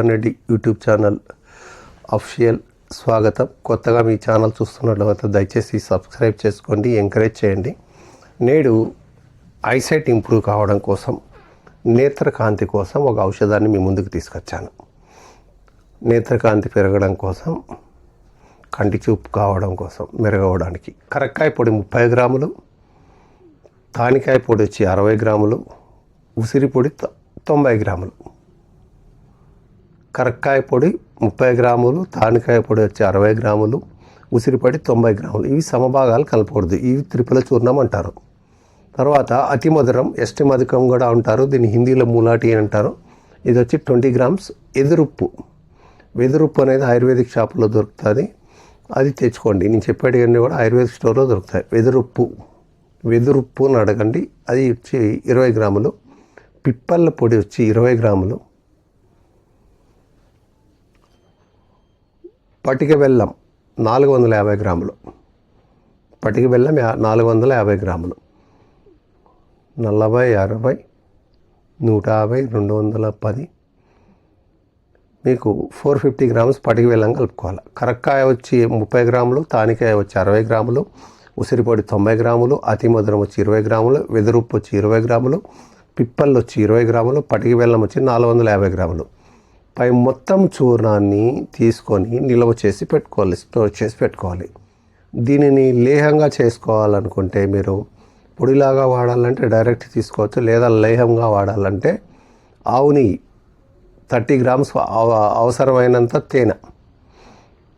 Reddy YouTube channel official స్వాగతం. కొత్తగా మీ channel చూస్తున్నట్లయితే దయచేసి సబ్స్క్రైబ్ చేసుకోండి ఎంకరేజ్ చేయండి. నేడు ఐసైట్ ఇంప్రూవ్ కావడం కోసం నేత్రకాంతి కోసం ఒక ఔషధాన్ని మీ ముందుకు తీసుకొచ్చాను. నేత్రకాంతి పెరగడం కోసం కంటి చూపు కావడం కోసం మెరుగవడానికి. కరక్కాయ పొడి ముప్పై గ్రాములు తానికాయ పొడి వచ్చి అరవై గ్రాములు ఉసిరి పొడి తొంభై గ్రాములు. కరక్కాయ పొడి ముప్పై గ్రాములు తానికాయ పొడి వచ్చి అరవై గ్రాములు ఉసిరిపొడి తొంభై గ్రాములు. ఇవి సమభాగాలు కలపకూడదు. ఇవి త్రిపుల చూర్ణం అంటారు. తర్వాత అతి మధురం ఎస్టి మధుకం కూడా అంటారు. దీన్ని హిందీలో మూలాటి అని అంటారు. ఇది వచ్చి ట్వంటీ గ్రామ్స్ ఎదురుప్పు. వెదురుప్పు అనేది ఆయుర్వేదిక్ షాపులో దొరుకుతుంది. అది తెచ్చుకోండి. నేను చెప్పేటివన్నీ కూడా ఆయుర్వేదిక్ స్టోర్లో దొరుకుతాయి. వెదురుప్పు. వెదురుప్పు అని అడగండి. అది వచ్చి ఇరవై గ్రాములు. పిప్పళ్ళ పొడి వచ్చి ఇరవై గ్రాములు. పటిక బెల్లం నాలుగు వందల యాభై గ్రాములు. పటిక బెల్లం నాలుగు వందల యాభై గ్రాములు. నలభై అరవై నూట యాభై రెండు వందల పది. మీకు ఫోర్ ఫిఫ్టీ గ్రామ్స్ పటిక బెల్లం కలుపుకోవాలి. కరక్కాయ వచ్చి ముప్పై గ్రాములు తానికాయ వచ్చి అరవై గ్రాములు ఉసిరిపొడి తొంభై గ్రాములు అతి మధురం వచ్చి ఇరవై గ్రాములు వెదురుప్పు వచ్చి ఇరవై గ్రాములు పిప్పళ్ళు వచ్చి ఇరవై గ్రాములు పటిక బెల్లం వచ్చి నాలుగు వందల యాభై గ్రాములు. పై మొత్తం చూర్ణాన్ని తీసుకొని నిల్వ చేసి పెట్టుకోవాలి స్టోర్ చేసి పెట్టుకోవాలి. దీనిని లేహంగా చేసుకోవాలనుకుంటే మీరు పొడిలాగా వాడాలంటే డైరెక్ట్ తీసుకోవచ్చు లేదా లేహంగా వాడాలంటే ఆవు నెయ్యి థర్టీ గ్రామ్స్ అవ- అవసరమైనంత తేనె.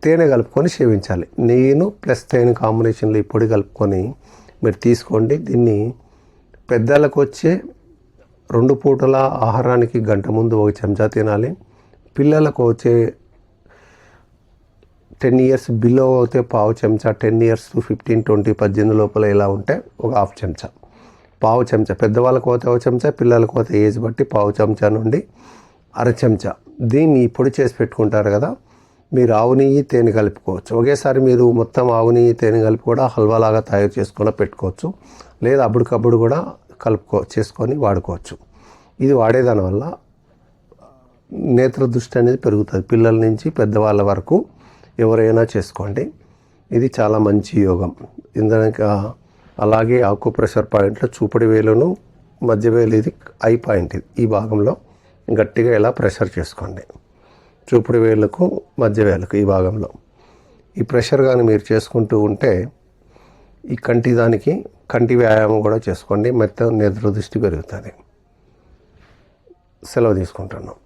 తేనె కలుపుకొని సేవించాలి నెయ్యిను ప్లస్ తేనె కాంబినేషన్లో ఈ పొడి కలుపుకొని మీరు తీసుకోండి. దీన్ని పెద్దలకు వచ్చే రెండు పూటల ఆహారానికి గంట ముందు ఒక చెంచా తినాలి. పిల్లలకు వచ్చే టెన్ ఇయర్స్ బిలో అయితే పావు చెంచా ten years to fifteen twenty పద్దెనిమిది లోపల ఇలా ఉంటే ఒక హాఫ్ చెంచా. పావు చెంచా. పెద్దవాళ్ళకు పోతే ఒక చెంచా పిల్లలకు పోతే ఏజ్ బట్టి పావు చెంచా నుండి అర చెంచా. దీన్ని పొడి చేసి పెట్టుకుంటారు కదా మీరు ఆవు నెయ్యి తేనె కలుపుకోవచ్చు. ఒకేసారి మీరు మొత్తం ఆవు నెయ్యి తేనె కలిపి కూడా హల్వాలాగా తయారు చేసుకొని పెట్టుకోవచ్చు. లేదా అప్పటికప్పుడు కూడా కలుపుకో చేసుకొని వాడుకోవచ్చు. ఇది వాడేదాని వల్ల నేత్ర దృష్టి అనేది పెరుగుతుంది. పిల్లల నుంచి పెద్దవాళ్ళ వరకు ఎవరైనా చేసుకోండి. ఇది చాలా మంచి యోగం. ఇందాక అలాగే ఆకు ప్రెషర్ పాయింట్లో చూపడి వేలును మధ్య వేలు ఇది ఐ పాయింట్ ఇది. ఈ భాగంలో గట్టిగా ఇలా ప్రెషర్ చేసుకోండి. చూపుడు వేలుకు మధ్య వేలకు ఈ భాగంలో. ఈ ప్రెషర్ కానీ మీరు చేసుకుంటూ ఉంటే ఈ కంటి దానికి కంటి వ్యాయామం కూడా చేసుకోండి. మెత్త నేత్ర దృష్టి పెరుగుతుంది. సెలవు తీసుకుంటున్నాం.